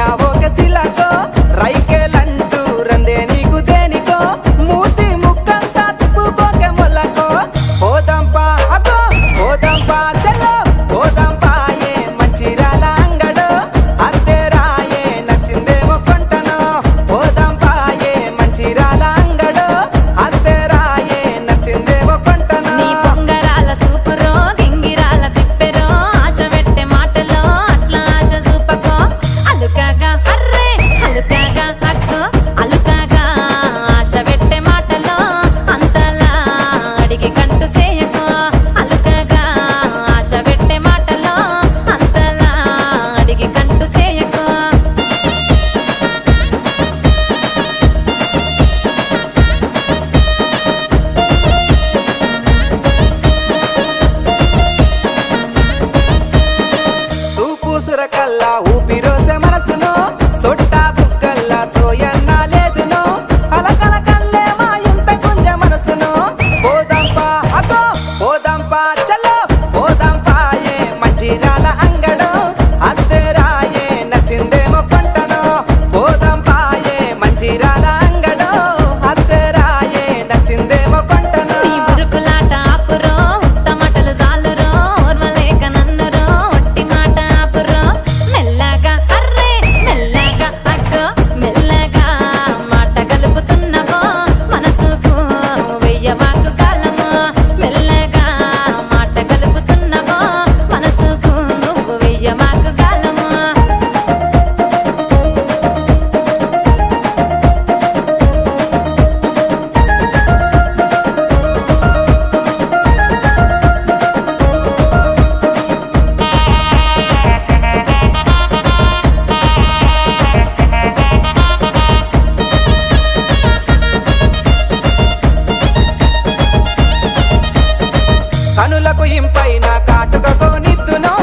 la boca si la కనులకు ఇంపైన కాటుకతో నిద్దునో